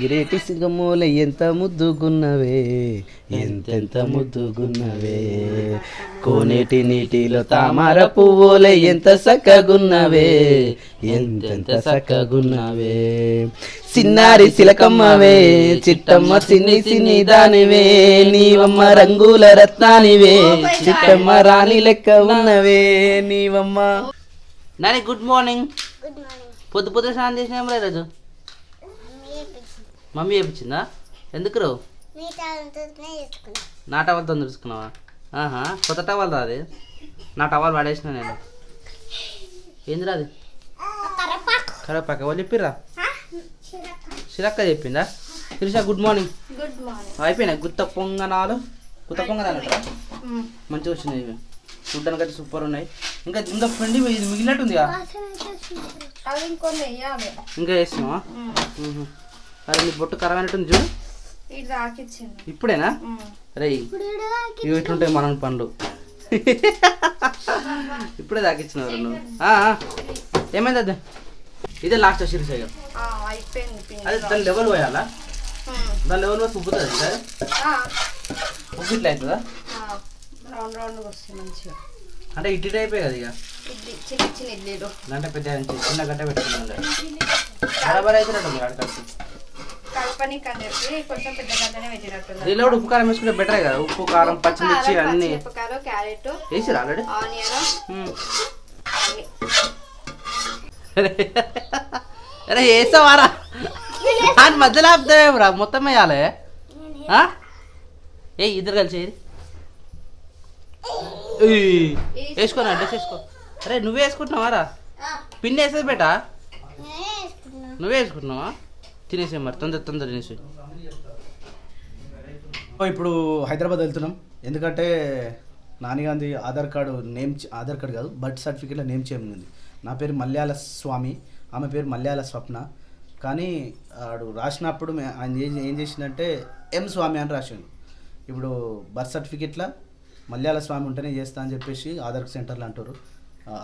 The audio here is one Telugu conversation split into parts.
గిరేటి సింగమూల ఎంత ముద్దుగున్నవే ఎంతెంత ముద్దుగున్నవే. కోనేటి నీటిలో తామర పువ్వులే ఎంత సక్కగున్నవే ఎంతెంత సక్కగున్నవే. సిన్నారి సిలకమ్మవే చిట్టమ్మ సిన్ని సిన్ని దానివే నీవమ్మ రంగుల రత్నానివే చిట్టమ్మ రాణి లెక్క ఉన్నవే నీవమ్మ. Nani good morning. Good morning. పొద్దు పొద్దు స్నానం చేసినా ఈరోజు? మమ్మీ చేయించిందా ఎందుకు రావు? నా టవల్ తొందర తీసుకున్నావా? ఆహా కొత్త టవల్ అది. నా టవల్ పడేసిన నేను. ఏందిరా అది? కరపాకు. వాళ్ళు చెప్పిర్రా? సిరక్క చెప్పిందా? Sirisha good morning good morning అయిపోయినాయి గుత్త పొంగనాలు? గుత్త పొంగనాలు మంచిగా వచ్చినాయి ఇవి. చూడ్డానికి అయితే సూపర్ ఉన్నాయి. ఇంకా ఇంకా ఫ్రెండ్ ఇది మిగిలినట్టుందిగా? ఇంకా వేస్తామా మ్మ్. అరే నీ బొట్టు ఖరాబ్ అయినట్టుంది చూడు. ఇది రాకిచ్చింది ఇప్పుడేనా? రే ఇవి ఇట్లుంటాయి మనం పండ్లు. ఇప్పుడే తాకిచ్చినారు నువ్వు. ఏమైంది అది? ఇదే లాస్ట్ ఇక. అయిపోయింది అదే దాని లెవెల్ పోయాలా? దాని లెవెల్ పోయి ఉబ్బుతుంది కదా? ఉబ్బు ఇట్లా అవుతుందా? రౌండ్ రౌండ్ వస్తుంది మంచిగా. అంటే ఇడ్లీ టైపే కదా ఇక? చిన్న చిన్న ఇడ్లీలు. గంట పెద్ద చిన్న గంట పెట్టుకున్నాం బరాబర్ అవుతున్నట్టు ఆడకాడికి. కల్పనికి అని చెప్పి కొంచెం పెద్ద గంటనే పెట్టినట్టున్నారు. దీనిలో కూడా ఉప్పు కారం వేసుకుంటే బెటరే కదా? ఉప్పు కారం పచ్చిమిర్చి అన్ని. మిరపకాయలు క్యారెట్ వేసిరు ఆల్రెడీ? ఆనియన్ అన్ని. అరే వేస్తావారా? దాని మధ్యలో ఆపుతావేమ్రా మొత్తం వేయాలి. ఆ? ఏ ఇద్దరు కలిసి ఏది ఏయ్, వేసుకోనా డ్రెస్ వేసుకో. అరే నువ్వే వేసుకుంటున్నావారా? పిన్ వేసేది బేటా? నువ్వే వేసుకుంటున్నావా? తినేసే మరి తొందర తొందర తినేసి. ఇప్పుడు హైదరాబాద్ వెళ్తున్నాం. ఎందుకంటే Nanigandhi Aadhaar card name Aadhaar card కాదు బర్త్ సర్టిఫికేట్లో నేమ్ చేయమని నా పేరు మల్యాల స్వామి ఆమె పేరు మల్యాల స్వప్న. కానీ ఆడు రాసినప్పుడు ఆయన ఏం ఏం చేసిందంటే ఎం స్వామి అని రాసిండు. ఇప్పుడు బర్త్ సర్టిఫికేట్లో మల్యాల స్వామి ఉంటేనే చేస్తా అని చెప్పేసి ఆధార్ సెంటర్లు అంటారు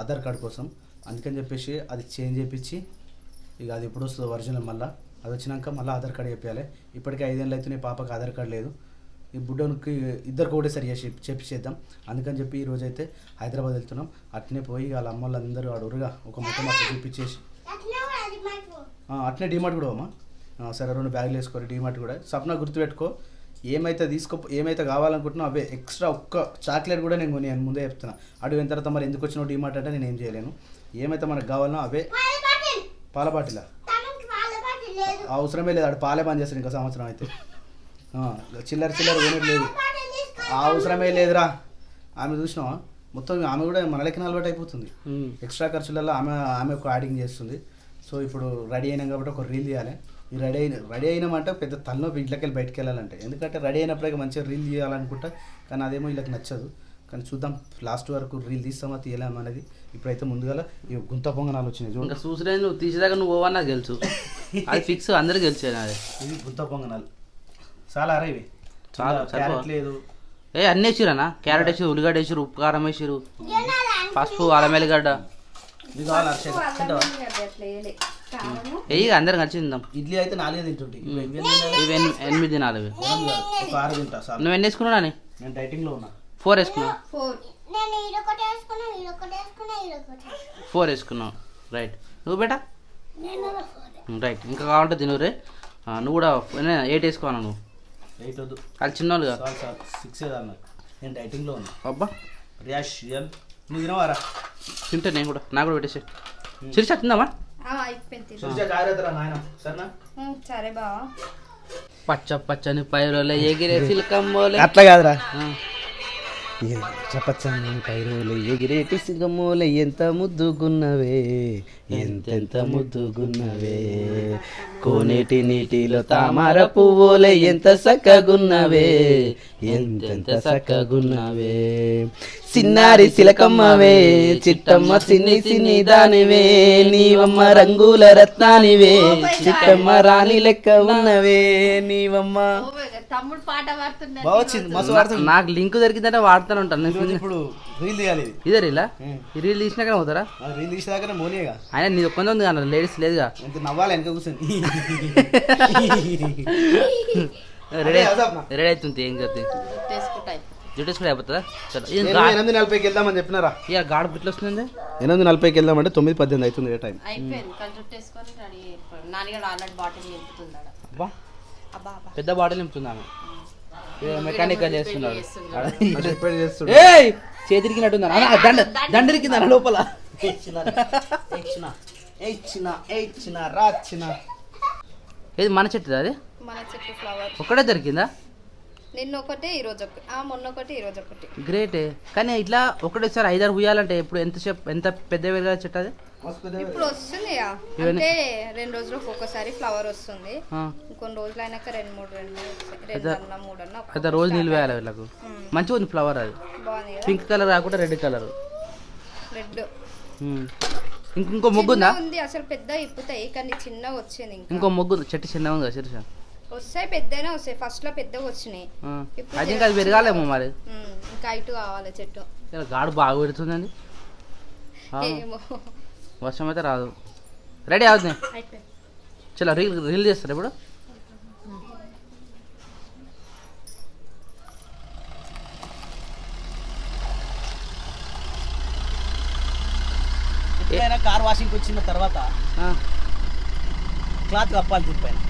ఆధార్ కార్డు కోసం. అందుకని చెప్పేసి అది చేంజ్ చేయించి ఇక అది ఎప్పుడు వస్తుందో ఒరిజినల్ మళ్ళీ అది వచ్చినాక మళ్ళీ ఆధార్ కార్డు చెప్పాలి. ఇప్పటికే ఐదేళ్ళు అవుతున్నాయి పాపకు ఆధార్ కార్డు లేదు. ఈ బుడ్డోనికి ఇద్దరికి సరి చేసి చేద్దాం అందుకని చెప్పి ఈరోజు అయితే హైదరాబాద్ వెళ్తున్నాం. అట్నే పోయి వాళ్ళ అమ్మ వాళ్ళందరూ అడుగురుగా ఒక మొత్తం అట్లా చూపించేసి అట్నే డీమార్ట్ కూడా అమ్మా సరే రెండు బ్యాగులు వేసుకోరు డీమార్ట్ కూడా. సప్న గుర్తుపెట్టుకో ఏమైతే తీసుకో ఏమైతే కావాలనుకుంటున్నా అవే. ఎక్స్ట్రా ఒక్క చాక్లెట్ కూడా నేను కొని ముందే చెప్తున్నా. అడిగిన తర్వాత మరి ఎందుకు వచ్చినావు డీమార్ట్ అంటే నేను ఏం చేయలేను. ఏమైతే మనకు కావాలనో అవే. పాల బాటిలా. అవసరమే లేదు ఆడు పాలే బంద్ చేస్తాడు ఇంకా సంవత్సరం అయితే. ఆ, చిల్లర చిల్లర కొనేది లేదు ఆ అవసరమే లేదురా. ఆమె చూసినావా? మొత్తం ఆమె కూడా మన లెక్కన అలవాటు అయిపోతుంది. ఎక్స్ట్రా ఖర్చులలో ఆమె ఆమె ఒక యాడింగ్ చేస్తుంది. సో ఇప్పుడు రెడీ అయినాం కాబట్టి ఒక రీల్ తీయాలి. ఈ రెడీ అయిన రెడీ అయినామంటే పెద్ద తలనొప్పి ఇంట్లోకి వెళ్ళి బయటకు వెళ్ళాలంటే ఎందుకంటే రెడీ అయినప్పుడే మంచిగా రీల్ తీయాలనుకుంటా కానీ అదేమో వీళ్ళకి నచ్చదు. కానీ చూద్దాం లాస్ట్ వరకు రీల్ తీస్తామా తీయలేమా అనేది ఇప్పుడైతే ముందుగా ఈ గుంత పొంగనాలు వచ్చినాయి చూడండి ఇంకా చూసినా నువ్వు? తీసేదాకా నువ్వు ఓవన్నా తెలుసు. అది ఫిక్స్ అందరికి తెలిసేది అది ఇవి గుంత పొంగనాలు. చాలా అరే ఇవి. చాలు? క్యారెట్ లేదు. ఏ అన్నీ వేసిరనా క్యారెట్ వేసిరు ఉల్లిగడ్డ వేసిరు ఉప్పు కారం వేసిరు పసుపు అల్లం వెయ్యి అందరం కలిసి తిందాం. ఇడ్లీ అయితే నాలుగే తింటుంటే? ఇవి ఎనిమిది సార్. నువ్వు ఎన్ని వేసుకున్నావు అని నేను డైటింగ్లో ఉన్నా. ఫోర్ వేసుకున్నావు? ఫోర్. వేసుకున్నావు. రైట్. నువ్వు బేటా? నేను రైట్. ఇంకా కావాలంటే తినురే నువ్వు కూడా ఎయిట్ వేసుకోవాలి నువ్వు. ఎయిట్ వద్దు. వాళ్ళు సిక్స్ నేను డైటింగ్లో ఉన్నా. అబ్బా. రియాష్ రియల్. నువ్వు తినవారా? తింటే నేను కూడా. నాకు కూడా పెట్టేసి చిరిచా తిందామా? పచ్చ పచ్చని పైరులే ఎగిరే సిల్కమ్మోలే అట్లా కాదురా. ఆ. పైరులు ఎగిరేటి సింగమూల ఎంత ముద్దుగున్నవే ఎంతెంత ముద్దుగున్నవే కోనేటి నీటిలో తామర పువ్వులే ఎంత సక్కగున్నవే ఎంతెంత సక్కగున్నవే. సిన్నారి సిలకమ్మవే చిట్టమ్మ సిన్ని సిన్ని దానివే నీవమ్మ రంగుల రత్నానివే చిట్టమ్మ రాణి లెక్క ఉన్నవే నీవమ్మ. తమ్ముడు పాట నాకు లింక్ దొరికిందంటే వాడుతూనే ఉంటాను ఇప్పుడు రీల్ తీయాలి ఇది. రీలా. ఈ రీల్ తీసినాక అవుతారా ఆ రీల్ తీసేదాకా మోనియగా ఆయన నీ ఒక్కంది ఉంది కదా లేడీస్ లేదుగా? ఎంత నవ్వాలి వెనక కూర్చొని? రెడీ. రెడీ అవుతుంది ఏం కూడా అయిపోతుందా? చలో ఎనిమిది నలభైకి వెళ్దామని చెప్పినారా? ఇక గాడ బిట్లు వస్తుంది ఎనిమిది నలభైకి వెళ్దామంటే తొమ్మిది పద్దెనిమిది అవుతుంది ఏ టైం. పెద్ద బాటిల్ నింపుతుంది ఆమె మెకానిక్గా చేస్తున్నాడు. ఏయ్! చేతిరికినట్టుంది అన్న దండ దండరికింది లోపల. ఏది మన చెట్టుదా అది? మన చెట్టు ఫ్లవర్ ఒక్కడే దొరికిందా? నిన్న ఒకటి ఈ రోజు ఒకటి ఆ మొన్న ఒకటి ఈ రోజు ఒకటి గ్రేట్ కానీ ఇట్లా ఒకటేసారి ఐదారు ఉయ్యాలంటే ఇప్పుడు ఎంత సేపు ఎంత పెద్ద పెరగా చెట్టు అది ఇప్పుడు వస్తుంది అంటే రెండు రోజులకు ఒక్కొక్కసారి ఫ్లవర్ వస్తుంది. ఆ, ఇంకొన్ని రోజులు అయినాక రెండు మూడు రెండు. రెండు అన్న మూడు అన్న పెద్ద రోజు నిల్వ వేయాలి వీళ్ళకు. మంచిగా ఉంది ఫ్లవర్ అది. పింక్ కలర్ కాకుండా రెడ్ కలర్. రెడ్ ఇంక మొగ్గు ఉందా ఉంది అసలు పెద్ద ఇప్పుతాయి కానీ చిన్నగా వచ్చింది ఇంకా. మొగ్గు చెట్టు చిన్నగా ఉంది కదా వస్తాయి పెద్దనే వస్తాయి ఫస్ట్లో పెద్దగా వచ్చినాయి. అది ఇంకా అది పెరగాలేమో మరి? ఇంకా ఇటు కావాలి చెట్టు. గాడు బాగా పెడుతుందండి. వర్షం అయితే రాదు. రెడీ అవుతుంది. చలో రీల్ రీల్ చేస్తారు ఇప్పుడు. ఎప్పుడైనా కార్ వాషింగ్ వచ్చిన తర్వాత ఆ, క్లాత్ కప్పాలి తిప్పాను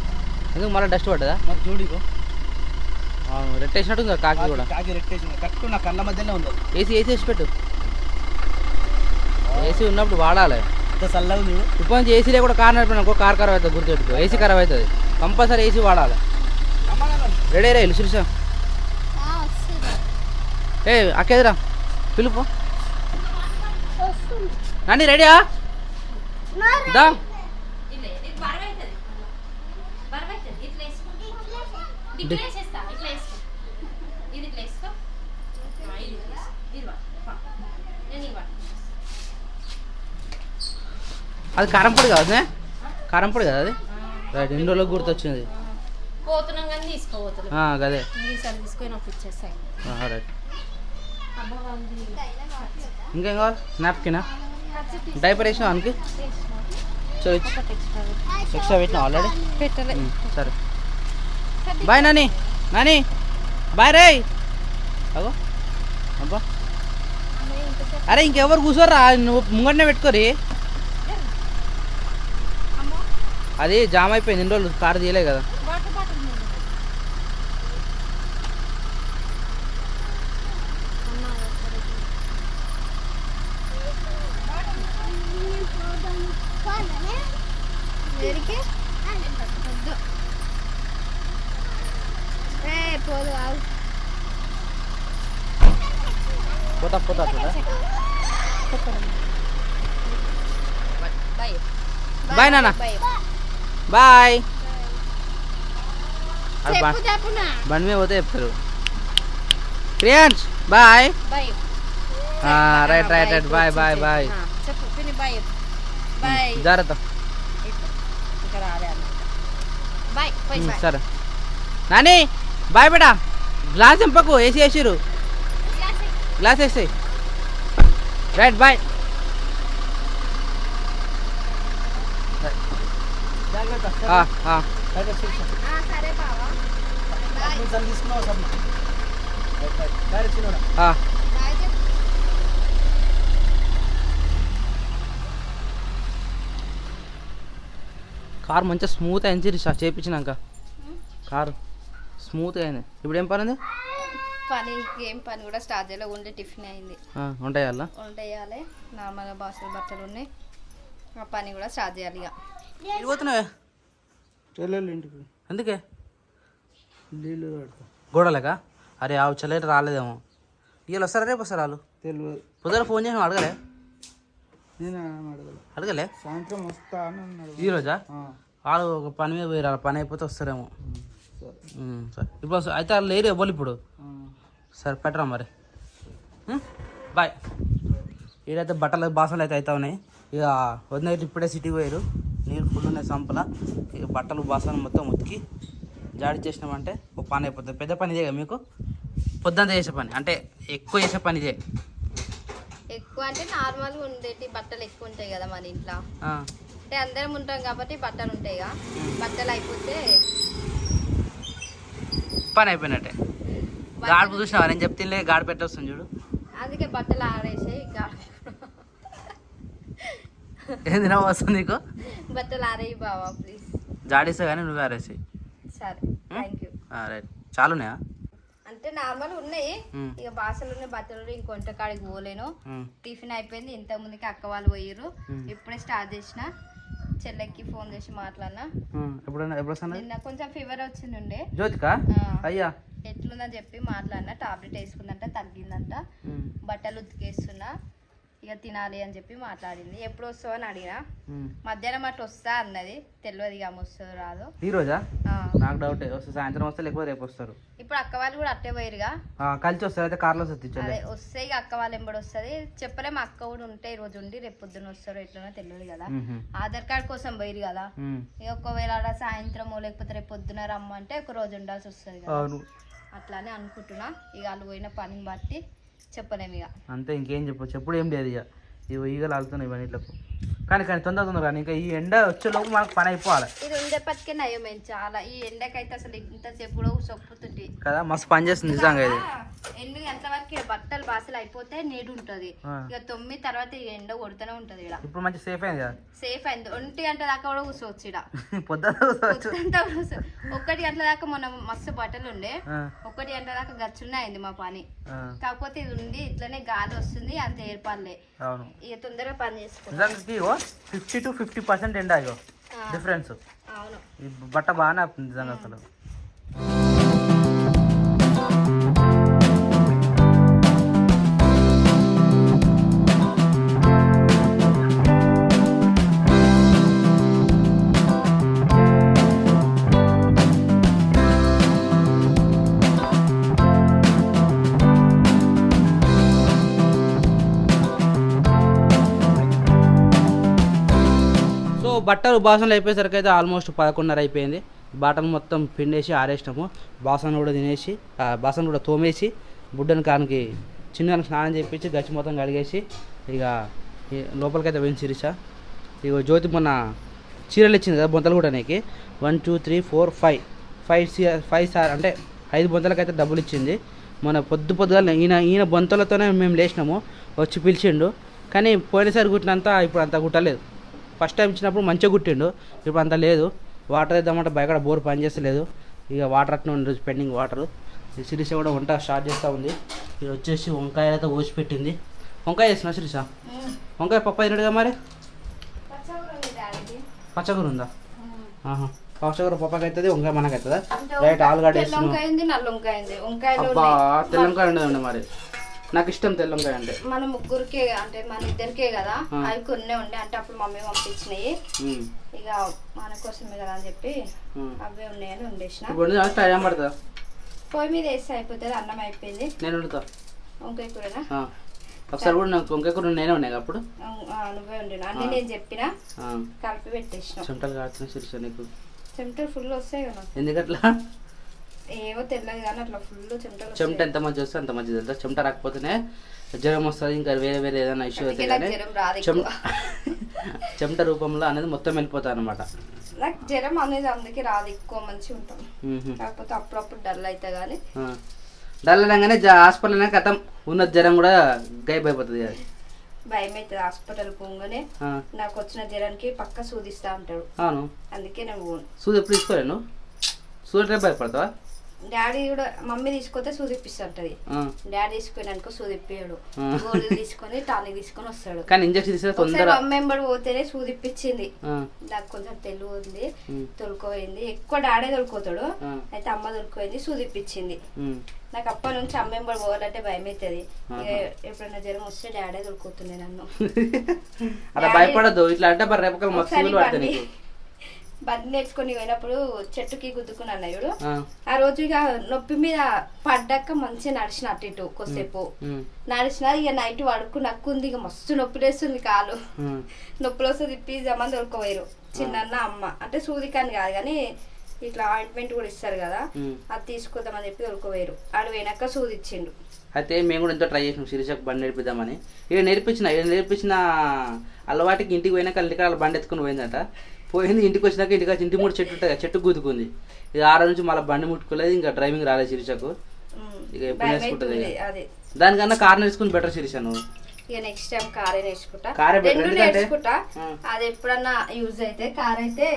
ఎందుకు మళ్ళీ డస్ట్ పడ్డదా? మరి చూడిగో రెట్టేసినట్టు ఉంది కాకి కూడా. కాకి రెట్టేసి కరెక్ట్ నా కళ్ళ మధ్యనే ఉంది. ఏసీ ఏసీ వేసి పెట్టు. ఏసీ ఉన్నప్పుడు వాడాలి. ఇంత చల్లగా ఉంది. ఇప్పుడు నుంచి ఏసీ లేకుండా కార్ నడిపిన కార్ ఖరాబ్ అవుతుంది గుర్తుపెట్టుకో. ఏసీ ఖరాబ్ అవుతుంది. కంపల్సరీ ఏసీ వాడాలి. రెడీ రే శిరీష ఏ అక్కేదిరా పిలుపు నాని రెడీయా? దా. అది కారం పొడి కాదు నే? కారం పొడి కదా అది? రైట్ ఎన్ని రోజులకు గుర్తొచ్చింది? పోతున్నాం కానీ తీసుకోపోతున్నాం తీసుకొని రైట్. ఇంకేం కావాలి? నాప్కినా? డైపర్ వేసినావు అనకి? సో ఎక్స్ట్రా పెట్టినా ఆల్రెడీ? సరే. బాయ్ నాని నాని బాయ్ రే. అగో అబ్బా. అరే ఇంకెవరు కూర్చోరా నువ్వు ముంగటనే పెట్టుకోరి. అది జామ్ అయిపోయింది ఎన్ని రోజులు కారు తీయలే కదా దేనికి ఏ పోదు ఆగు పోతా పోతా పోతా బాయ్ బాయ్ నాన్న బాయ్ బాయ్ బండి మీద పోతే చెప్తారు క్రియాన్స్ bye right right right bye bye bye జాగ్రత్త సరే నాని బాయ్ బేటా గ్లాస్ ఎంపకు ఏసీ వేసిరు గ్లాస్ వేసి రైట్ బాయ్ జాగ్రత్త సరే, శిరీష. సరే బావా నువ్వు సరి తీసుకున్నావా సరే రైట్, రైట్. సరే, చిన్నోడా. బాయ్ చెప్పు కార్ మంచిగా స్మూత్ అయింది రిషా చేయించినాక కారు స్మూత్ అయింది. ఇప్పుడు ఏం పని ఉంది పని ఏం పని కూడా స్టార్ట్ చేయలే ఓన్లీ టిఫిన్ అయింది. ఆ, ఉంటాయి అలా వంట వేయాలి నార్మల్గా బాసులు బట్టలు ఉన్నాయి. ఆ పని కూడా స్టార్ట్ చేయాలి ఇక. వెళ్ళిపోతున్నావే వెళ్ళు ఇంటికి. అందుకే? నీళ్ళు గోడలేక? అరే ఆవు చల్లటి రాలేదేమో. ఇవాళ వస్తారా రేపు వస్తారా వాళ్ళు? తెలియదు పొద్దున ఫోన్ చేసి అడగలే? నేను అడగల. అడగలే? సాయంత్రం వస్తా అని అన్నాడు. ఈ రోజా? ఆ, వాళ్ళు ఒక పని మీద పోయి రాలి పని అయిపోతే వస్తారేమో. సరే. ఇప్పుడు అయితే వాళ్ళు లేరు ఇవ్వాలి ఇప్పుడు? ఆ. సరే పెట్టరా మరి. బాయ్. ఈడైతే బట్టలు బాసనలు అయితే అవుతా ఉన్నాయి. ఇక వదిన ఇప్పుడే సిటీకి పోయారు నీళ్ళు ఫుల్ ఉన్నాయి సంపల. బట్టలు బాసనలు మొత్తం ఉతికి జాడి చేసినామంటే ఒక పని అయిపోతుంది. పెద్ద పని ఇదే కదా మీకు? పొద్దుంతా చేసే పని. అంటే ఎక్కువ చేసే పని ఇదే. ఎక్కువ అంటే నార్మల్గా ఉండేటి బట్టలు ఎక్కువ ఉంటాయి కదా మన ఇంట్లో. అంటే అందరం ఉంటాం కాబట్టి బట్టలు ఉంటాయి ఇక బట్టలు అయిపోతే పని అయిపోయినట్టే. గాడుపు చూసినావా? నేను చెప్తే గాడి పెట్టొస్తుంది చూడు. అందుకే బట్టలు ఆడేసి గా- ఏంది నవ్వు వస్తుంది నీకు? బట్టలు ఆరేయి బావా ప్లీజ్ జాడిస్తా కానీ నువ్వే ఆరేసి. సరే థ్యాంక్ యూ రైట్. చాలున్నాయా అంటే నార్మల్ ఉన్నాయి. ఇక బాసలు ఉన్నాయి బట్టలు ఉన్నాయి, ఇంక వంట కాడికి పోలేను. టిఫిన్ అయిపోయింది ఇంత ముందుకి అక్క వాళ్ళు పోయిర్రు. మ్మ్. ఇప్పుడే స్టార్ట్ చేసిన. చెల్లెక్కి ఫోన్ చేసి మాట్లాడినా. ఉమ్. ఎప్పుడన్నా ఎప్పుడు నిన్న కొంచెం ఫీవర్ వచ్చింది ఉండే జ్యోతికా. అయ్యా. ఎట్లుందని చెప్పి మాట్లాడినా టాబ్లెట్ వేసుకుందంట తగ్గిందంట. బట్టలు ఉతికేస్తున్నా. ఇక తినాలి అని చెప్పి మాట్లాడింది. ఎప్పుడు వస్తావు అని అడిగినా. మధ్యాహ్నం అట్లా వస్తా అన్నది. తెలియదు ఇక వస్తుందో రాదో. ఈ రోజా. నాకు డౌట్ వస్తే సాయంత్రం వస్తే లేకపోతే రేపు వస్తారు. ఇప్పుడు అక్క వాళ్ళు కూడా అట్టే పోయిరుగా కలిసి వస్తారు. అయితే కార్లో వస్తుంది అదే చెల్లె వస్తే ఇక అక్క వాళ్ళు ఎంబడి వస్తుంది. చెప్పలేము అక్క కూడా ఉంటే ఈ రోజు ఉండి రేపు పొద్దున్న వస్తారో ఎట్లనో తెలియదు కదా. ఆధార్ కార్డ్ కోసం పోయిరు కదా. ఇక ఒకవేళ ఆడ సాయంత్రమో లేకపోతే రేపు పొద్దున రమ్మంటే ఒక రోజు ఉండాల్సి వస్తుంది కదా. అట్లానే అనుకుంటున్నా. ఇక వాళ్ళు పోయిన పనిని బట్టి చెప్పలేము ఇక. అంతే ఇంకేం చెప్పచ్చు. ఎప్పుడు ఏం లేదు ఇక. ఇవి ఈగలు ఆలుతున్నాయి ఇవన్నిట్లకు కానీ కానీ తొందర తొందర కానీ ఇంకా ఈ ఎండ వచ్చేలోపు మనకు పని అయిపోవాలి. ఇది ఉండేపటికే నయం మేము చాలా. ఈ ఎండకైతే అసలు ఇంతసేపు కూడా కదా మస్తు పని చేస్తుంది నిజంగా ఇది. ఎనిమిది గంటల వరకు బట్టలు బాసలు అయిపోతే నీడు ఉంటది. ఇక తొమ్మిది తర్వాత ఈ ఎండ కొడుతూనే ఉంటది ఇక్కడ ఇప్పుడు మంచి సేఫ్ అయింది కదా? సేఫ్ అయింది. ఒంటి గంట దాకా కూడా కూర్చోవచ్చు ఇక్కడ. పొద్దుంతా ఒక్కటి గంటల దాకా మొన్న మస్తు బట్టలు ఉండే. ఒకటి గంటల దాకా గచ్చునే అయింది మా పని. కాకపోతే ఇది ఉంది ఇట్లనే గాలి వస్తుంది అంత అవును. ఇక తొందరగా పని ఇగో ఫిఫ్టీ టు ఫిఫ్టీ పర్సెంట్ ఎండ ఇగో ఆ. డిఫరెన్స్. ఈ బట్ట బాగానే అవుతుంది నిజంగా అసలు. బట్టలు బాసనలు అయిపోయేసరికి అయితే ఆల్మోస్ట్ పదకొండున్నర అయిపోయింది. బాటను మొత్తం పిండేసి ఆరేసినాము. బాసన కూడా తినేసి ఆ, బాసన కూడా తోమేసి బుడ్డని కానికి చిన్న స్నానం చేయించి గచ్చి మొత్తం కడిగేసి ఇక లోపలికైతే పోయింది శిరీష. ఇక జ్యోతి మొన్న చీరలు ఇచ్చింది కదా బొంతలు కూడా నీకు. One two three four five. Five C five sir అంటే ఐదు బొంతలకైతే డబ్బులు ఇచ్చింది. మన పొద్దు పొద్దుగా ఈయన ఈయన బొంతలతోనే మేము లేచినాము. వచ్చి పిలిచిండు. కానీ పోయినసారి కుట్టినంత ఇప్పుడు అంత కుట్టలేదు. ఫస్ట్ టైం ఇచ్చినప్పుడు మంచిగా కుట్టిండు. ఇప్పుడు అంత లేదు. వాటర్ వేద్దామంటే బయట బోర్ పని చేస్తలేదు. ఇక వాటర్ అట్నే ఉంది రోజు పెండింగ్ వాటర్. శిరీష కూడా వంట స్టార్ట్ చేస్తూ ఉంది. ఇది వచ్చేసి వంకాయ అయితే పెట్టింది. వంకాయ చేసిన శిరీష? వంకాయ పప్పు అయినట్టుగా మరి? పచ్చకూర ఉందా? ఆహా. పచ్చకూర పప్పకి అవుతుంది వంకాయ మనకు అవుతుందా రైట్ ఆలుగడ్డ ఉన్నాయి. తెల్లంకాయ ఉండదండి మరి. నాకు ఇష్టం తెల్లంకాయ అంటే మన ముగ్గురికే అంటే మన ఇద్దరికే కదా. అవి కొన్ని ఉండే. అంటే అప్పుడు మమ్మీ పంపించినాయి. ఇక మన కోసమే కదా అని చెప్పి. అవే ఉన్నాయని వండేసిన. టైం పడుతుందా పొయ్యి మీద వేస్తే అయిపోతుంది అన్నం అయిపోయింది. నేను వండుతా. వంకాయ కూరనా. ఒకసారి కూడా నాకు వంకాయ కూర నేనే ఉన్నాయి అప్పుడు? నువ్వే వండిన. అన్ని నేను చెప్పిన. కలిపి పెట్టేసిన. చెమటలు కాడుతున్నా శిరీష నీకు. చెమటలు ఫుల్ వస్తాయి కదా. ఎందుకట్లా? ఏవో తెల్లది కానీ అట్లా ఫుల్ చెమట వస్తాయి. ఎంత మంచి వస్తే అంత మంచిది తెలుసా చెమట రాకపోతేనే జ్వరం వస్తుంది ఇంకా వేరే వేరే ఏదైనా ఇష్యూ అయితే. చెమట రూపంలో అనేది మొత్తం వెళ్ళిపోతుంది అనమాట నాకు జ్వరం అనేది అందుకే రాదు ఎక్కువ మంచిగా ఉంటాం. కాకపోతే అప్పుడప్పుడు డల్ అవుతా కానీ డల్ అనగానే హాస్పిటల్ కథం. ఉన్న జ్వరం కూడా గైబ్ అయిపోతుంది అది. భయం అవుతుంది హాస్పిటల్ పోగానే. నాకు వచ్చిన జ్వరానికి పక్క సూదిస్తా ఉంటాడు అవును. అందుకే నేను పోను. సూది ఎప్పుడు తీసుకోలేను? సూది భయపడతావా? డాడీ కూడా మమ్మీ తీసుకొస్తే సూదిప్పిస్తుంటది డాడీ తీసుకున్నానుకో సూదిప్పియాడు ఆ. గోళీలు తీసుకొని టానిక్ తీసుకొని వస్తాడు. కానీ ఇంజక్షన్ ఒకసారి తొందర మమ్మీ ఎంబడి పోతేనే సూదిప్పించింది నాకు కొంచెం తెలుగు ఉంది ఉమ్, తొలుకోపోయింది. ఎక్కువ డాడీ తొలుకోతాడు. అయితే అమ్మ తొలుకోయింది సూదిప్పించింది. నాకు అప్పటి నుంచి అమ్మ ఎంబడి పోవాలంటే భయం అవుతుంది. ఎప్పుడైనా జ్వరం వస్తే డాడీ తొలుకుతుంది నన్ను. అలా భయపడద్దు. ఇట్లా అంటే రేపు పడతాయి బండి నేర్చుకొని పోయినప్పుడు చెట్టుకి గుద్దుకున్నాను అన్నాడు ఆ, రోజు ఇక నొప్పి మీద పడ్డాక మంచిగా నడిచిన అటు ఇటు కొద్దిసేపు. నడిచిన ఇక నైట్ పడుకు నక్కుంది ఇక మస్తు నొప్పి లేస్తుంది కాలు. నొప్పులు వస్తే తిప్పి జమని దొరకపోయారు చిన్న అమ్మ. అంటే సూదికాని కాదు కానీ ఇట్లా ఆయింట్మెంట్ కూడా ఇస్తారు కదా. అది తీసుకుందామని చెప్పి దొరకవేరు ఆడు వెనక సూదిచ్చిండు. అయితే మేము కూడా ఎంతో ట్రై చేసినాం శిరీషకు బండి నేర్పిద్దామని. ఇక నేర్పించిన ఇక నేర్పించిన అలవాటికి ఇంటికి పోయినాక ఇంటికి బండి ఎత్తుకుని పోయిందట. పోయింది ఇంటికి వచ్చినాక ఇంటికి వచ్చి ఇంటి మూడు చెట్టు ఉంటుంది చెట్టు గుద్దుకుంది. ఇక ఆ రోజు నుంచి మళ్ళీ బండి ముట్టుకోలేదు ఇంకా డ్రైవింగ్ రాలేదు శిరీషకు. ఇక ఎప్పుడు నేర్చుకుంటుంది దానికన్నా కార్ నేర్చుకుని బెటర్ శిరీష నువ్వు. ఇక నెక్స్ట్ టైం కారే నేర్చుకుంటా. రెండు నేర్చుకుంటా. అది ఎప్పుడన్నా యూజ్ అయితే కార్ అయితే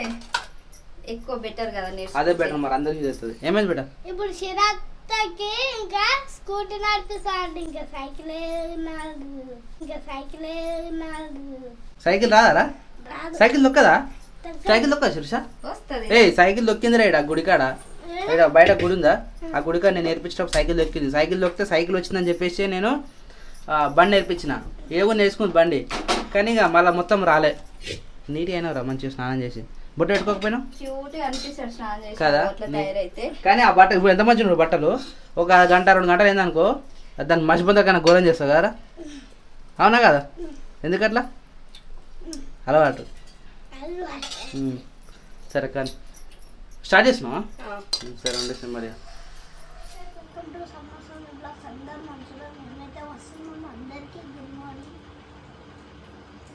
ఎక్కువ బెటర్ కదా అదే బెటర్ మరి అందరికీ చేస్తుంది ఏమైంది బెటర్ ఇప్పుడు శిరత్తకి ఇంకా స్కూటీ నడిపిస్తాడు ఇంకా సైకిల్ ఇంకా సైకిల్ సైకిల్ రాదారా? రాదు. సైకిల్ దొక్కదా సైకిల్ శిరీష వస్తుంది. ఏ సైకిల్ దొక్కిందిరా ఈడ గుడికాడ. ఈడ బయట గుడి ఉందా? ఆ గుడికాడ నేను నేర్పించినప్పుడు సైకిల్ దొక్కింది. సైకిల్ దొక్కితే సైకిల్ వచ్చిందని చెప్పేసి నేను బండి నేర్పించిన. ఏవో నేర్చుకుంది బండి? కానీ ఇక మళ్ళీ మొత్తం రాలే. నీట్గా అయినావురా మంచిగా స్నానం చేసి. బొట్టు చేసి కదా? కానీ ఆ బట్ట ఇప్పుడు ఎంత మంచి ఉన్నాయి బట్టలు? ఒక గంట రెండు గంటలు అయిందనుకో దాన్ని మర్చిపోతే కన్నా ఘోరం చేస్తావు కదా అవునా కదా? ఎందుకట్లా? అలవాటు. సరే కానీ స్టార్ట్ చేసినావా? సరే ఉండేసి మరి.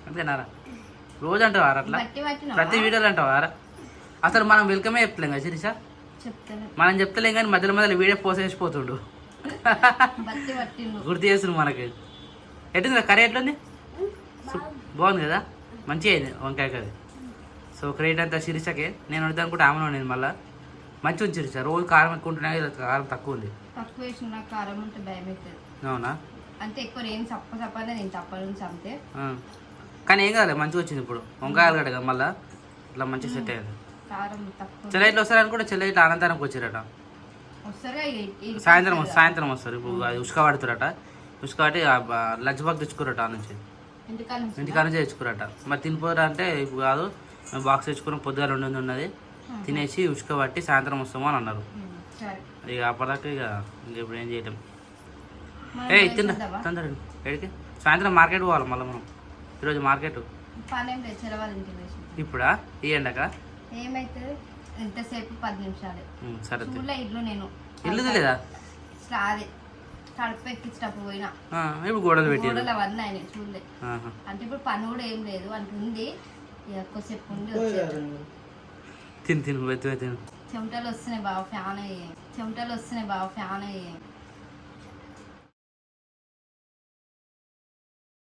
అంతేనారా? రోజు అంటావా అట్లా? ప్రతి వీడియోలో అంటావా అసలు మనం వెల్కమే చెప్తలేం కదా శిరీష. మనం చెప్తలేం కానీ మధ్యలో మధ్యలో వీడియో పోసేసిపోతుండు గుర్తు చేస్తుంది మనకి. ఎట్టుంది కర్రీ ఎట్లుంది? బాగుంది కదా? మంచిగా అయింది వంకాయ కర్రీ. సో క్రెడిట్ అంతా శిరీషకే. నేను వద్దాం అనుకుంటే ఆమె నేను మళ్ళీ మంచిగా ఉంది శిరీష రోజు కారం ఎక్కువ ఉంటున్నా కారం తక్కువ ఉంది. తక్కువ వేసిన కారం ఉంటే భయం అవుతుంది. అవునా? అంటే ఎక్కువ చప్పనే నేను తప్ప నుంచి అంతే. కానీ ఏం కాదు మంచిగా వచ్చింది ఇప్పుడు. వంకాయలు కదా మళ్ళీ ఇట్లా మంచిగా సెట్ అయ్యింది కారం తక్కువ. చెల్ల ఇట్లా వస్తారు అనుకుంటే చెల్ల ఇట్లా అనంతరానికి వచ్చారట సాయంత్రం సాయంత్రం వస్తారు. ఇప్పుడు అది ఉసుక పడుతురట. ఉసుక పట్టి లంచ్ బాక్స్ తెచ్చుకురట ఆ నుంచి. ఇంటికాడ నుంచి ఇంటికాడ నుంచి తెచ్చుకురట మరి తినిపోరా అంటే ఇప్పుడు కాదు. మేము బాక్స్ తెచ్చుకుని పొద్దుగా రెండు ఉన్నది. తినేసి పట్టి సాయంత్రం వస్తాము అని అన్నారు. ఇక అప్పటిదాకా ఇక ఇంక ఇప్పుడు ఏం చేయటం. ఏ వెళ్ళి తిందా చూద్దామా? తొందరగా ఎక్కడికి? సాయంత్రం మార్కెట్ పోవాలి మళ్ళీ మనం. ఈరోజు మార్కెట్ ఇప్పుడా? ఈ ఎండక? ఏమైతుంది? ఎంతసేపు పది నిమిషాలే. సరే ఇల్లు నేను. ఇల్లుది లేదా అదే తడుపు ఎక్కించేటప్పుడు పోయినా. ఇప్పుడు గోడలు పెట్టారు. గోడలు అవన్నీ ఆయన చూడలే. ఆహా. అంటే ఇప్పుడు పని కూడా ఏం లేదు అంటే ఉంది. ఇక ఎక్కువసేపు ఉండి వచ్చేది తిను తిను వెతు తిను. చెమటలు వస్తున్నాయి బాగా ఫ్యాన్ అయ్యి చెమటలు వస్తున్నాయి బాగా ఫ్యాన్ అయ్యి